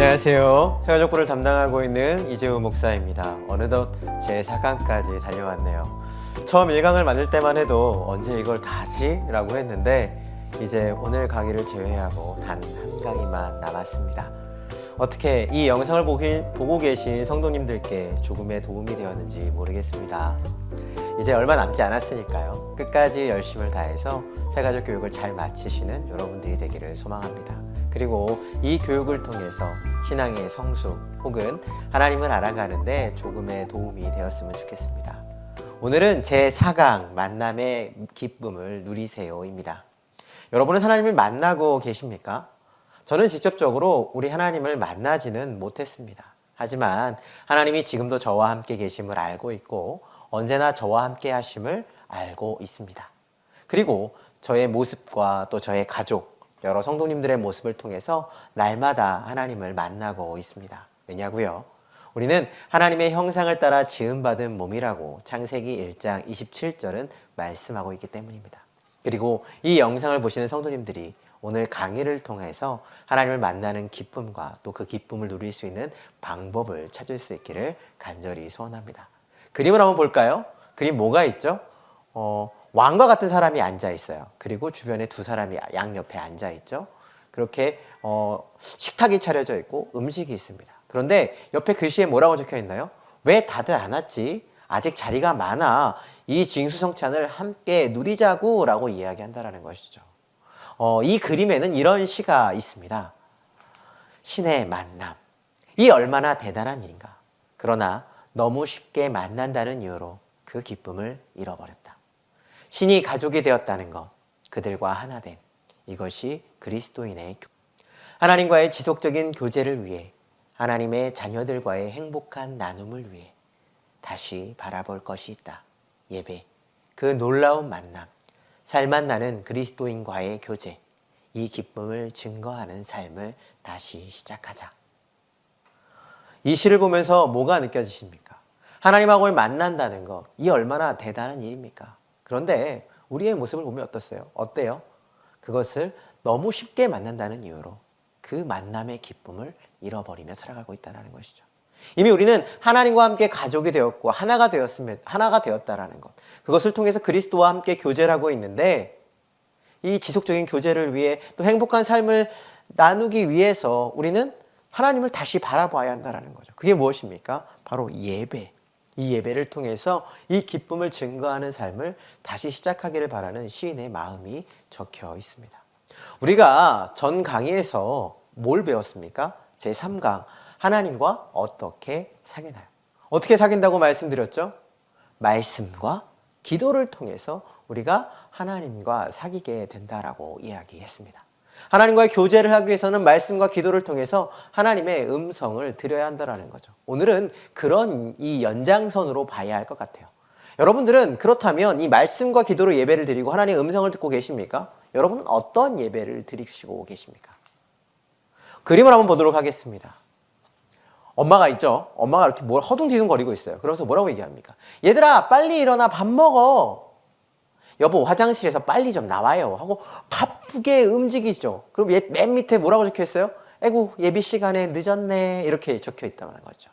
안녕하세요. 세가족부를 담당하고 있는 이재우 목사입니다. 어느덧 제 4강까지 달려왔네요. 처음 1강을 만들 때만 해도 언제 이걸 다시? 라고 했는데 이제 오늘 강의를 제외하고 단 한 강의만 남았습니다. 어떻게 이 영상을 보기, 보고 계신 성도님들께 조금의 도움이 되었는지 모르겠습니다. 이제 얼마 남지 않았으니까요. 끝까지 열심을 다해서 새가족 교육을 잘 마치시는 여러분들이 되기를 소망합니다. 그리고 이 교육을 통해서 신앙의 성숙 혹은 하나님을 알아가는데 조금의 도움이 되었으면 좋겠습니다. 오늘은 제 4강 만남의 기쁨을 누리세요입니다. 여러분은 하나님을 만나고 계십니까? 저는 직접적으로 우리 하나님을 만나지는 못했습니다. 하지만 하나님이 지금도 저와 함께 계심을 알고 있고 언제나 저와 함께 하심을 알고 있습니다. 그리고 저의 모습과 또 저의 가족, 여러 성도님들의 모습을 통해서 날마다 하나님을 만나고 있습니다. 왜냐고요? 우리는 하나님의 형상을 따라 지음받은 몸이라고 창세기 1장 27절은 말씀하고 있기 때문입니다. 그리고 이 영상을 보시는 성도님들이 오늘 강의를 통해서 하나님을 만나는 기쁨과 또 그 기쁨을 누릴 수 있는 방법을 찾을 수 있기를 간절히 소원합니다. 그림을 한번 볼까요? 그림 뭐가 있죠? 어, 왕과 같은 사람이 앉아 있어요. 그리고 주변에 두 사람이 양옆에 앉아 있죠. 그렇게 어, 식탁이 차려져 있고 음식이 있습니다. 그런데 옆에 글씨에 뭐라고 적혀 있나요? 왜 다들 안 왔지? 아직 자리가 많아. 이 징수성찬을 함께 누리자고 라고 이야기한다라는 것이죠. 어, 이 그림에는 이런 시가 있습니다. 신의 만남. 이 얼마나 대단한 일인가. 그러나 너무 쉽게 만난다는 이유로 그 기쁨을 잃어버렸다. 신이 가족이 되었다는 것, 그들과 하나됨. 이것이 그리스도인의 교- 하나님과의 지속적인 교제를 위해 하나님의 자녀들과의 행복한 나눔을 위해 다시 바라볼 것이 있다. 예배, 그 놀라운 만남, 살만 나는 그리스도인과의 교제, 이 기쁨을 증거하는 삶을 다시 시작하자. 이 시를 보면서 뭐가 느껴지십니까? 하나님하고의 만난다는 것, 이 얼마나 대단한 일입니까? 그런데 우리의 모습을 보면 어떻어요? 어때요? 그것을 너무 쉽게 만난다는 이유로 그 만남의 기쁨을 잃어버리며 살아가고 있다는 것이죠. 이미 우리는 하나님과 함께 가족이 되었고 하나가 되었으면 하나가 되었다라는 것. 그것을 통해서 그리스도와 함께 교제를 하고 있는데 이 지속적인 교제를 위해 또 행복한 삶을 나누기 위해서 우리는 하나님을 다시 바라봐야 한다라는 거죠. 그게 무엇입니까? 바로 예배. 이 예배를 통해서 이 기쁨을 증거하는 삶을 다시 시작하기를 바라는 시인의 마음이 적혀 있습니다. 우리가 전 강의에서 뭘 배웠습니까? 제 3강 하나님과 어떻게 사귀나요? 어떻게 사귄다고 말씀드렸죠? 말씀과 기도를 통해서 우리가 하나님과 사귀게 된다라고 이야기했습니다. 하나님과의 교제를 하기 위해서는 말씀과 기도를 통해서 하나님의 음성을 들어야 한다라는 거죠. 오늘은 그런 이 연장선으로 봐야 할 것 같아요. 여러분들은 그렇다면 이 말씀과 기도로 예배를 드리고 하나님의 음성을 듣고 계십니까? 여러분은 어떤 예배를 드리시고 계십니까? 그림을 한번 보도록 하겠습니다. 엄마가 있죠. 엄마가 이렇게 뭘 허둥지둥 거리고 있어요. 그러면서 뭐라고 얘기합니까? 얘들아, 빨리 일어나 밥 먹어. 여보, 화장실에서 빨리 좀 나와요. 하고 바쁘게 움직이죠. 그럼 얘 맨 밑에 뭐라고 적혀 있어요? 에구, 예비 시간에 늦었네. 이렇게 적혀 있다는 거죠.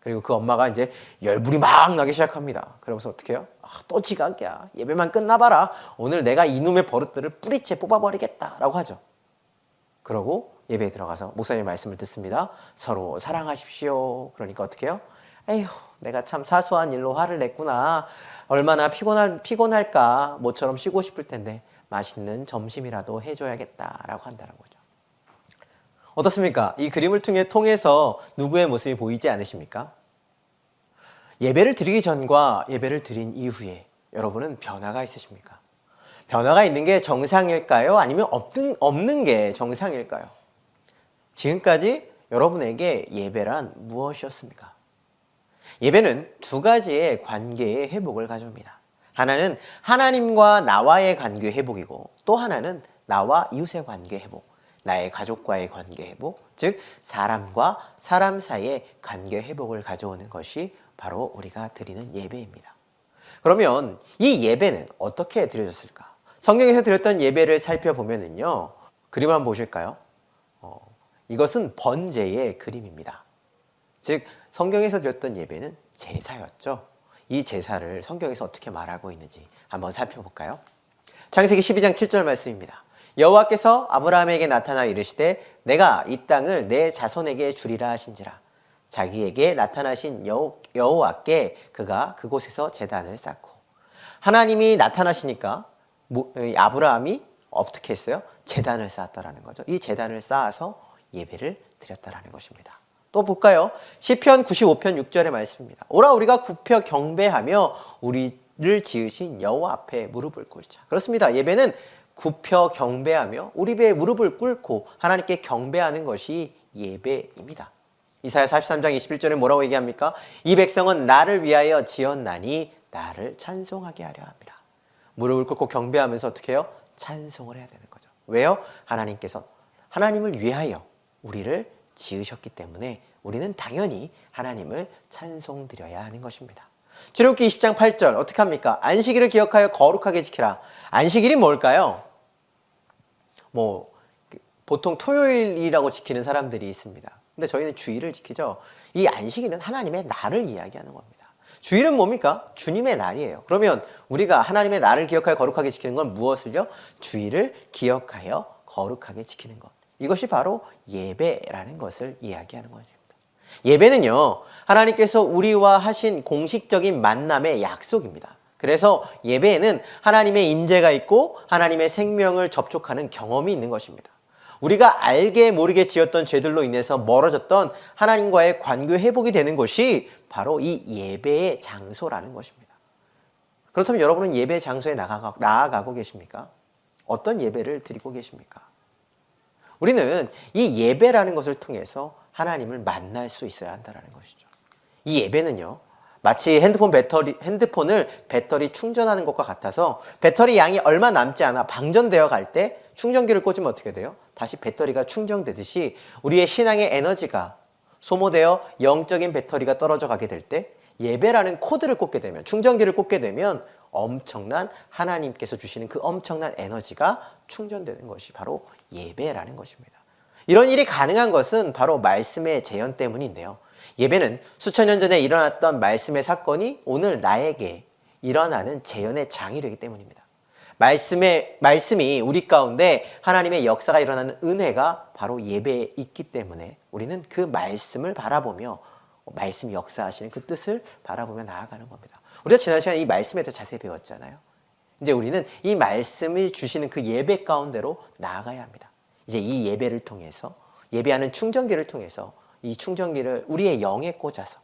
그리고 그 엄마가 이제 열불이 막 나기 시작합니다. 그러면서 어떻게 해요? 아, 또 지각이야. 예배만 끝나봐라. 오늘 내가 이놈의 버릇들을 뿌리채 뽑아버리겠다. 라고 하죠. 그러고 예배에 들어가서 목사님 말씀을 듣습니다. 서로 사랑하십시오. 그러니까 어떻게 해요? 에휴, 내가 참 사소한 일로 화를 냈구나. 얼마나 피곤할, 피곤할까. 모처럼 쉬고 싶을 텐데 맛있는 점심이라도 해줘야겠다라고 한다는 거죠. 어떻습니까? 이 그림을 통해 통해서 누구의 모습이 보이지 않으십니까? 예배를 드리기 전과 예배를 드린 이후에 여러분은 변화가 있으십니까? 변화가 있는 게 정상일까요? 아니면 없는, 없는 게 정상일까요? 지금까지 여러분에게 예배란 무엇이었습니까? 예배는 두 가지의 관계의 회복을 가져옵니다. 하나는 하나님과 나와의 관계 회복이고 또 하나는 나와 이웃의 관계 회복, 나의 가족과의 관계 회복, 즉 사람과 사람 사이의 관계 회복을 가져오는 것이 바로 우리가 드리는 예배입니다. 그러면 이 예배는 어떻게 드려졌을까? 성경에서 드렸던 예배를 살펴보면은요, 그림 한번 보실까요? 어, 이것은 번제의 그림입니다. 즉 성경에서 드렸던 예배는 제사였죠. 이 제사를 성경에서 어떻게 말하고 있는지 한번 살펴볼까요? 창세기 12장 7절 말씀입니다. 여호와께서 아브라함에게 나타나 이르시되 내가 이 땅을 내 자손에게 주리라 하신지라 자기에게 나타나신 여호, 여호와께 그가 그곳에서 제단을 쌓고 하나님이 나타나시니까 아브라함이 어떻게 했어요? 제단을 쌓았다라는 거죠. 이 제단을 쌓아서 예배를 드렸다라는 것입니다. 또 볼까요? 시편 95편 6절의 말씀입니다. 오라 우리가 굽혀 경배하며 우리를 지으신 여호와 앞에 무릎을 꿇자. 그렇습니다. 예배는 굽혀 경배하며 우리 배에 무릎을 꿇고 하나님께 경배하는 것이 예배입니다. 이사야 43장 21절에 뭐라고 얘기합니까? 이 백성은 나를 위하여 지었나니 나를 찬송하게 하려 합니다. 무릎을 꿇고 경배하면서 어떻게 해요? 찬송을 해야 되는 거죠. 왜요? 하나님께서 하나님을 위하여 우리를 지으셨기 때문에 우리는 당연히 하나님을 찬송드려야 하는 것입니다. 출애굽기 20장 8절 어떻게 합니까? 안식일을 기억하여 거룩하게 지키라. 안식일이 뭘까요? 뭐 그, 보통 토요일이라고 지키는 사람들이 있습니다. 근데 저희는 주일을 지키죠. 이 안식일은 하나님의 날을 이야기하는 겁니다. 주일은 뭡니까? 주님의 날이에요. 그러면 우리가 하나님의 날을 기억하여 거룩하게 지키는 건 무엇을요? 주일을 기억하여 거룩하게 지키는 것. 이것이 바로 예배라는 것을 이야기하는 것입니다. 예배는요, 하나님께서 우리와 하신 공식적인 만남의 약속입니다. 그래서 예배에는 하나님의 임재가 있고 하나님의 생명을 접촉하는 경험이 있는 것입니다. 우리가 알게 모르게 지었던 죄들로 인해서 멀어졌던 하나님과의 관계 회복이 되는 것이 바로 이 예배의 장소라는 것입니다. 그렇다면 여러분은 예배 장소에 나아가, 나아가고 계십니까? 어떤 예배를 드리고 계십니까? 우리는 이 예배라는 것을 통해서 하나님을 만날 수 있어야 한다는 것이죠. 이 예배는요, 마치 핸드폰 배터리, 핸드폰을 배터리 충전하는 것과 같아서 배터리 양이 얼마 남지 않아 방전되어 갈 때 충전기를 꽂으면 어떻게 돼요? 다시 배터리가 충전되듯이 우리의 신앙의 에너지가 소모되어 영적인 배터리가 떨어져 가게 될 때 예배라는 코드를 꽂게 되면 충전기를 꽂게 되면 엄청난 하나님께서 주시는 그 엄청난 에너지가 충전되는 것이 바로 예배라는 것입니다. 이런 일이 가능한 것은 바로 말씀의 재현 때문인데요. 예배는 수천 년 전에 일어났던 말씀의 사건이 오늘 나에게 일어나는 재현의 장이 되기 때문입니다. 말씀의 말씀이 우리 가운데 하나님의 역사가 일어나는 은혜가 바로 예배에 있기 때문에 우리는 그 말씀을 바라보며 말씀이 역사하시는 그 뜻을 바라보며 나아가는 겁니다. 우리가 지난 시간에 이 말씀에 대해 자세히 배웠잖아요. 이제 우리는 이 말씀을 주시는 그 예배 가운데로 나아가야 합니다. 이제 이 예배를 통해서 예배하는 충전기를 통해서 이 충전기를 우리의 영에 꽂아서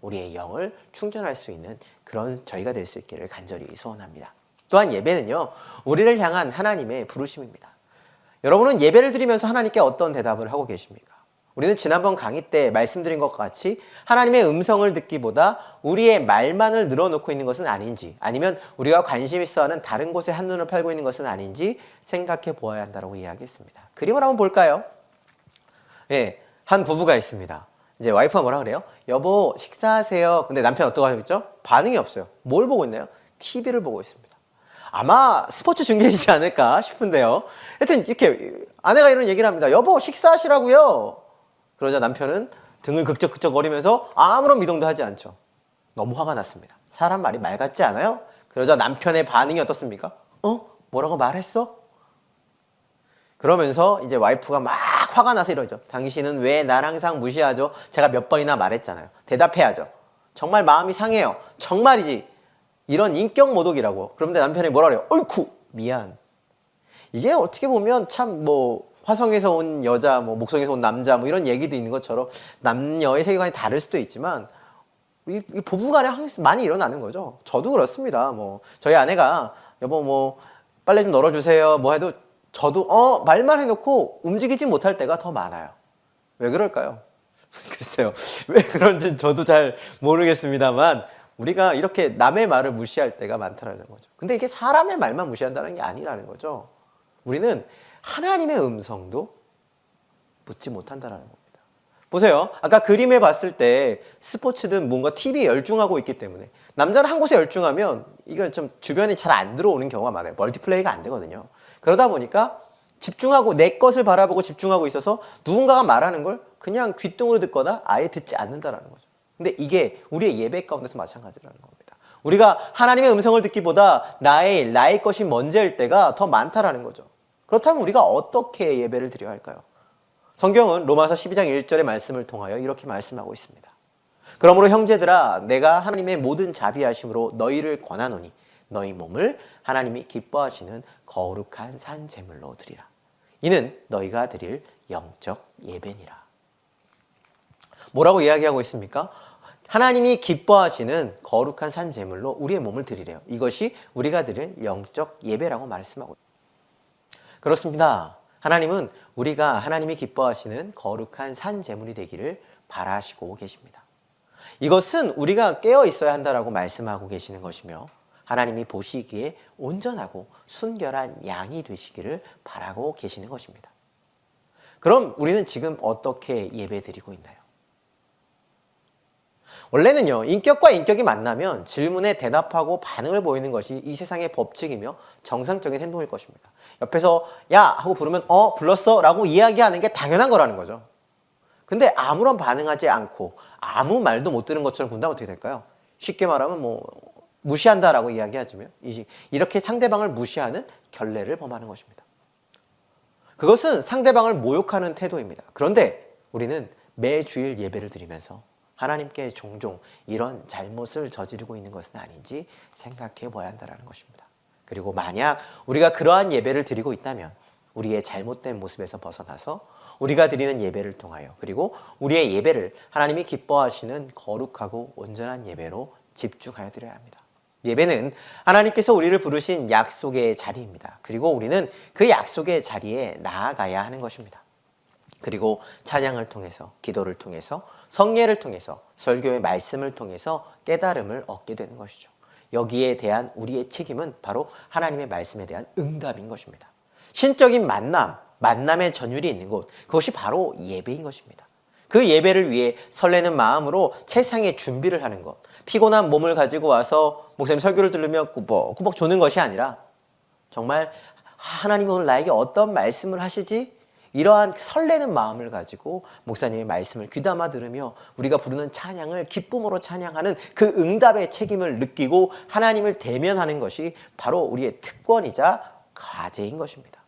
우리의 영을 충전할 수 있는 그런 저희가 될 수 있기를 간절히 소원합니다. 또한 예배는요, 우리를 향한 하나님의 부르심입니다. 여러분은 예배를 드리면서 하나님께 어떤 대답을 하고 계십니까? 우리는 지난번 강의 때 말씀드린 것과 같이 하나님의 음성을 듣기보다 우리의 말만을 늘어놓고 있는 것은 아닌지 아니면 우리가 관심 있어 하는 다른 곳에 한눈을 팔고 있는 것은 아닌지 생각해 보아야 한다고 이야기했습니다. 그림을 한번 볼까요? 예, 한 부부가 있습니다. 이제 와이프가 뭐라 그래요? 여보, 식사하세요. 근데 남편 어떡 하고 있죠? 반응이 없어요. 뭘 보고 있나요? TV를 보고 있습니다. 아마 스포츠 중계이지 않을까 싶은데요. 하여튼 이렇게 아내가 이런 얘기를 합니다. 여보, 식사하시라고요. 그러자 남편은 등을 극적극적거리면서 아무런 미동도 하지 않죠. 너무 화가 났습니다. 사람 말이 말 같지 않아요? 그러자 남편의 반응이 어떻습니까? 어? 뭐라고 말했어? 그러면서 이제 와이프가 막 화가 나서 이러죠. 당신은 왜 날 항상 무시하죠? 제가 몇 번이나 말했잖아요. 대답해야죠. 정말 마음이 상해요. 정말이지. 이런 인격 모독이라고. 그런데 남편이 뭐라 그래요? 어이쿠 미안. 이게 어떻게 보면 참 뭐 화성에서 온 여자, 뭐 목성에서 온 남자, 뭐 이런 얘기도 있는 것처럼 남녀의 세계관이 다를 수도 있지만 이, 이 부부간에 항상 많이 일어나는 거죠. 저도 그렇습니다. 뭐 저희 아내가 여보 뭐 빨래 좀 널어주세요. 뭐 해도 저도 어 말만 해놓고 움직이지 못할 때가 더 많아요. 왜 그럴까요? 글쎄요. 왜 그런지 저도 잘 모르겠습니다만 우리가 이렇게 남의 말을 무시할 때가 많다는 거죠. 근데 이게 사람의 말만 무시한다는 게 아니라는 거죠. 우리는 하나님의 음성도 묻지 못한다는 겁니다. 보세요. 아까 그림에 봤을 때 스포츠든 뭔가 TV에 열중하고 있기 때문에 남자는 한 곳에 열중하면 이건 좀 주변이 잘 안 들어오는 경우가 많아요. 멀티플레이가 안 되거든요. 그러다 보니까 집중하고 내 것을 바라보고 집중하고 있어서 누군가가 말하는 걸 그냥 귓등으로 듣거나 아예 듣지 않는다라는 거죠. 근데 이게 우리의 예배 가운데서 마찬가지라는 겁니다. 우리가 하나님의 음성을 듣기보다 나의 일, 나의 것이 먼저일 때가 더 많다라는 거죠. 그렇다면 우리가 어떻게 예배를 드려야 할까요? 성경은 로마서 12장 1절의 말씀을 통하여 이렇게 말씀하고 있습니다. 그러므로 형제들아 내가 하나님의 모든 자비하심으로 너희를 권하노니 너희 몸을 하나님이 기뻐하시는 거룩한 산 제물로 드리라. 이는 너희가 드릴 영적 예배니라. 뭐라고 이야기하고 있습니까? 하나님이 기뻐하시는 거룩한 산 제물로 우리의 몸을 드리래요. 이것이 우리가 드릴 영적 예배라고 말씀하고. 그렇습니다. 하나님은 우리가 하나님이 기뻐하시는 거룩한 산 제물이 되기를 바라시고 계십니다. 이것은 우리가 깨어 있어야 한다라고 말씀하고 계시는 것이며 하나님이 보시기에 온전하고 순결한 양이 되시기를 바라고 계시는 것입니다. 그럼 우리는 지금 어떻게 예배 드리고 있나요? 원래는요, 인격과 인격이 만나면 질문에 대답하고 반응을 보이는 것이 이 세상의 법칙이며 정상적인 행동일 것입니다. 옆에서 야! 하고 부르면 어, 불렀어? 라고 이야기하는 게 당연한 거라는 거죠. 근데 아무런 반응하지 않고 아무 말도 못 들은 것처럼 군다면 어떻게 될까요? 쉽게 말하면 뭐 무시한다라고 이야기하지만 이렇게 상대방을 무시하는 결례를 범하는 것입니다. 그것은 상대방을 모욕하는 태도입니다. 그런데 우리는 매주일 예배를 드리면서 하나님께 종종 이런 잘못을 저지르고 있는 것은 아닌지 생각해 봐야 한다는 것입니다. 그리고 만약 우리가 그러한 예배를 드리고 있다면 우리의 잘못된 모습에서 벗어나서 우리가 드리는 예배를 통하여 그리고 우리의 예배를 하나님이 기뻐하시는 거룩하고 온전한 예배로 집중하여 드려야 합니다. 예배는 하나님께서 우리를 부르신 약속의 자리입니다. 그리고 우리는 그 약속의 자리에 나아가야 하는 것입니다. 그리고 찬양을 통해서, 기도를 통해서, 성례를 통해서, 설교의 말씀을 통해서 깨달음을 얻게 되는 것이죠. 여기에 대한 우리의 책임은 바로 하나님의 말씀에 대한 응답인 것입니다. 신적인 만남, 만남의 전율이 있는 곳, 그것이 바로 예배인 것입니다. 그 예배를 위해 설레는 마음으로 세상의 준비를 하는 것, 피곤한 몸을 가지고 와서 목사님 설교를 들으며 꾸벅꾸벅 조는 것이 아니라 정말 하나님이 오늘 나에게 어떤 말씀을 하실지 이러한 설레는 마음을 가지고 목사님의 말씀을 귀담아 들으며 우리가 부르는 찬양을 기쁨으로 찬양하는 그 응답의 책임을 느끼고 하나님을 대면하는 것이 바로 우리의 특권이자 과제인 것입니다.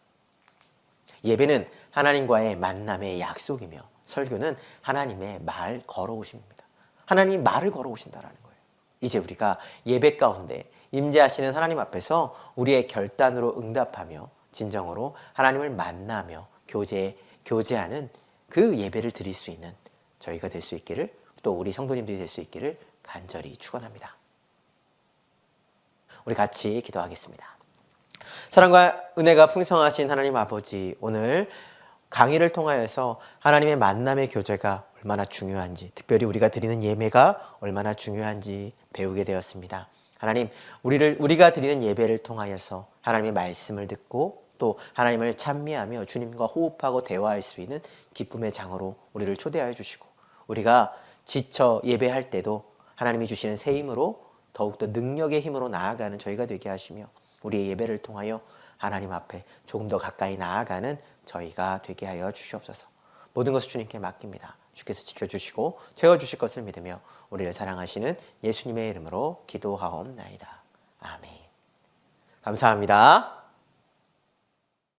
예배는 하나님과의 만남의 약속이며 설교는 하나님의 말 걸어오십니다. 하나님 말을 걸어오신다라는 거예요. 이제 우리가 예배 가운데 임재하시는 하나님 앞에서 우리의 결단으로 응답하며 진정으로 하나님을 만나며 교제 교제하는 그 예배를 드릴 수 있는 저희가 될 수 있기를 또 우리 성도님들이 될 수 있기를 간절히 축원합니다. 우리 같이 기도하겠습니다. 사랑과 은혜가 풍성하신 하나님 아버지 오늘 강의를 통하여서 하나님의 만남의 교제가 얼마나 중요한지 특별히 우리가 드리는 예배가 얼마나 중요한지 배우게 되었습니다. 하나님 우리를 우리가 드리는 예배를 통하여서 하나님의 말씀을 듣고 또 하나님을 찬미하며 주님과 호흡하고 대화할 수 있는 기쁨의 장으로 우리를 초대하여 주시고 우리가 지쳐 예배할 때도 하나님이 주시는 새 힘으로 더욱더 능력의 힘으로 나아가는 저희가 되게 하시며 우리의 예배를 통하여 하나님 앞에 조금 더 가까이 나아가는 저희가 되게 하여 주시옵소서. 모든 것을 주님께 맡깁니다. 주께서 지켜주시고 채워주실 것을 믿으며 우리를 사랑하시는 예수님의 이름으로 기도하옵나이다. 아멘. 감사합니다.